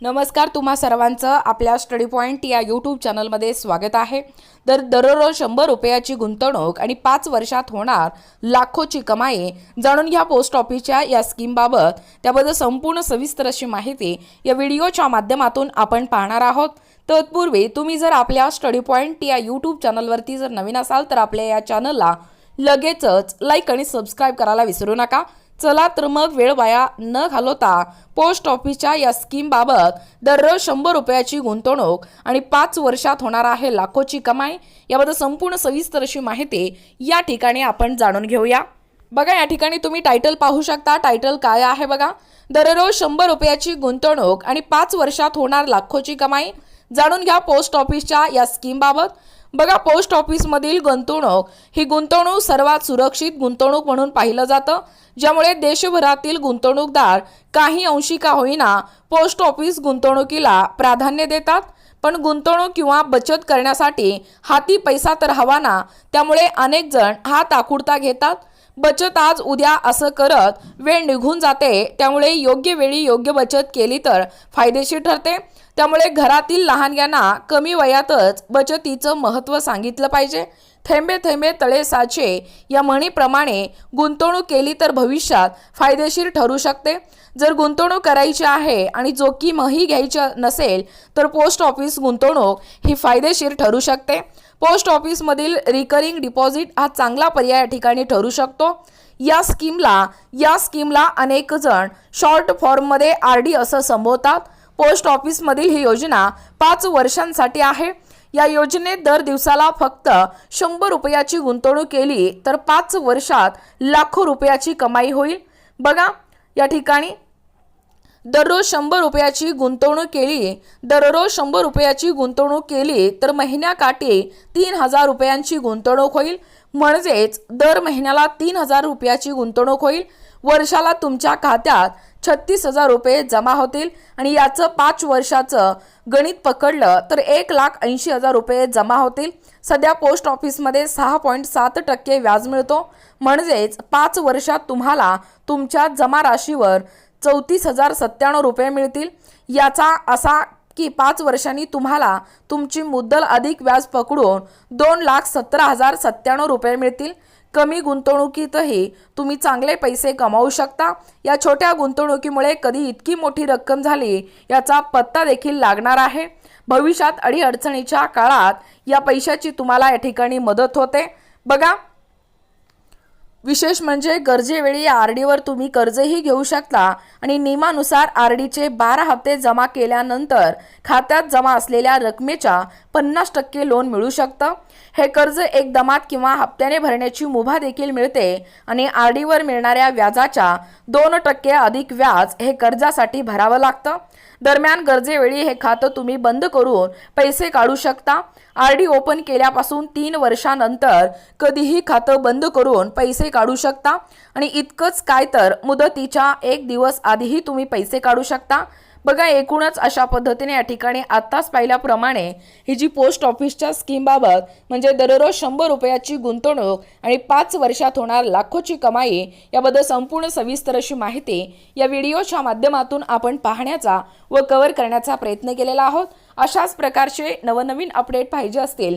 नमस्कार तुम्हा सर्वांचं आपल्या स्टडी पॉईंट या यूट्यूब चॅनलमध्ये स्वागत आहे. तर दररोज शंभर रुपयाची गुंतवणूक आणि पाच वर्षात होणार लाखोची कमाई जाणून घ्या पोस्ट ऑफिसच्या या स्कीमबाबत त्याबद्दल संपूर्ण सविस्तर अशी माहिती या व्हिडिओच्या माध्यमातून आपण पाहणार आहोत. तत्पूर्वी तुम्ही जर आपल्या स्टडी पॉईंट या यूट्यूब चॅनलवरती जर नवीन असाल तर आपल्या या चॅनलला लगेचच लाईक आणि सबस्क्राईब करायला विसरू नका. चला तर मग वेळ वाया न घालवता पोस्ट ऑफिसच्या या स्कीमबाबत दररोज शंभर रुपयाची गुंतवणूक आणि पाच वर्षात होणार आहे लाखोची कमाई याबद्दल संपूर्ण सविस्तर अशी माहिती या ठिकाणी आपण जाणून घेऊया. बघा या ठिकाणी तुम्ही टायटल पाहू शकता. टायटल काय आहे बघा? दररोज शंभर रुपयाची गुंतवणूक आणि पाच वर्षात होणार लाखोची कमाई. जाणून घ्या पोस्ट ऑफिसच्या या स्कीमबाबत बघा पोस्ट ऑफिसमधील गुंतवणूक ही गुंतवणूक सर्वात सुरक्षित गुंतवणूक म्हणून पाहिलं जातं ज्यामुळे देशभरातील गुंतवणूकदार काही अंशी का होईना पोस्ट ऑफिस गुंतवणुकीला प्राधान्य देतात. पण गुंतवणूक किंवा बचत करण्यासाठी हाती पैसा तर हवा ना त्यामुळे अनेक जण हात आखुडता घेतात. बचत आज उद्या असं करत वेळ निघून जाते त्यामुळे योग्य वेळी योग्य बचत केली तर फायदेशीर ठरते. त्यामुळे घरातील लहानग्यांना कमी वयातच बचतीचं महत्त्व सांगितलं पाहिजे. थेंबे थेंबे तळे साचे या म्हणीप्रमाणे गुंतवणूक केली तर भविष्यात फायदेशीर ठरू शकते. जर गुंतवणूक करायची आहे आणि जोखीमही घ्यायची नसेल तर पोस्ट ऑफिस गुंतवणूक ही फायदेशीर ठरू शकते. पोस्ट ऑफिसमधील रिकरिंग डिपॉझिट हा चांगला पर्याय या ठिकाणी ठरू शकतो. या स्कीमला या स्कीमला अनेक जण शॉर्ट फॉर्ममध्ये आर डी असं संबोधतात. पोस्ट ऑफिसमधील ही योजना पाच वर्षांसाठी आहे. या योजनेत दर दिवसाला फक्त शंभर रुपयाची गुंतवणूक केली तर पाच वर्षात लाखो रुपयाची कमाई होईल. बघा या ठिकाणी दररोज शंभर रुपयाची गुंतवणूक केली दररोज शंभर रुपयाची गुंतवणूक केली तर महिन्याकाठी तीन हजार रुपयांची गुंतवणूक होईल. म्हणजेच दर महिन्याला तीन हजार रुपयाची गुंतवणूक होईल. वर्षाला तुमच्या खात्यात छत्तीस हजार रुपये जमा होतील आणि याचं पाच वर्षाचं गणित पकडलं तर एक लाख ऐंशी हजार रुपये जमा होतील. सध्या पोस्ट ऑफिसमध्ये सहा पॉईंट सात टक्के व्याज मिळतो. म्हणजेच पाच वर्षात तुम्हाला तुमच्या जमा राशीवर चौतीस हजार सत्त्याण्णव रुपये मिळतील. याचा असा की पाच वर्षांनी तुम्हाला तुमची मुद्दल अधिक व्याज पकडून दोन लाख सतरा हजार सत्त्याण्णव रुपये मिळतील. कमी गुंतवणुकीतही तुम्ही चांगले पैसे कमावू शकता. या छोट्या गुंतवणुकीमुळे कधी इतकी मोठी रक्कम झाली याचा पत्ता देखील लागणार आहे. भविष्यात अडीअडचणीच्या काळात या पैशाची तुम्हाला या ठिकाणी मदत होते. बघा विशेष म्हणजे गरजेवेळी या आर डीवर तुम्ही कर्जही घेऊ शकता आणि नियमानुसार आर डीचे बारा हप्ते जमा केल्यानंतर खात्यात जमा असलेल्या रकमेच्या पन्नास टक्के लोन मिळू शकतं. हे कर्ज एकदमात किंवा हप्त्याने भरण्याची मुभा देखील मिळते आणि आर डीवर मिळणाऱ्या व्याजाच्या दोन टक्के अधिक व्याज हे कर्जासाठी भरावं लागतं. दरम्यान गरजेवेळी हे खातं तुम्ही बंद करून पैसे काढू शकता. आर डी ओपन केल्यापासून तीन वर्षानंतर कधीही खातं बंद करून पैसे काढू शकता. आणि इतकंच काय तर मुदतीच्या एक दिवस आधीही तुम्ही पैसे काढू शकता. बघा एकूणच अशा पद्धतीने या ठिकाणी आत्ताच पाहिल्याप्रमाणे ही जी पोस्ट ऑफिसच्या स्कीमबाबत म्हणजे दररोज शंभर रुपयाची गुंतवणूक आणि पाच वर्षात होणार लाखोची कमाई याबद्दल संपूर्ण सविस्तर अशी माहिती या व्हिडिओच्या माध्यमातून आपण पाहण्याचा व कव्हर करण्याचा प्रयत्न केलेला आहोत. अशाच प्रकारचे नवनवीन अपडेट पाहिजे असतील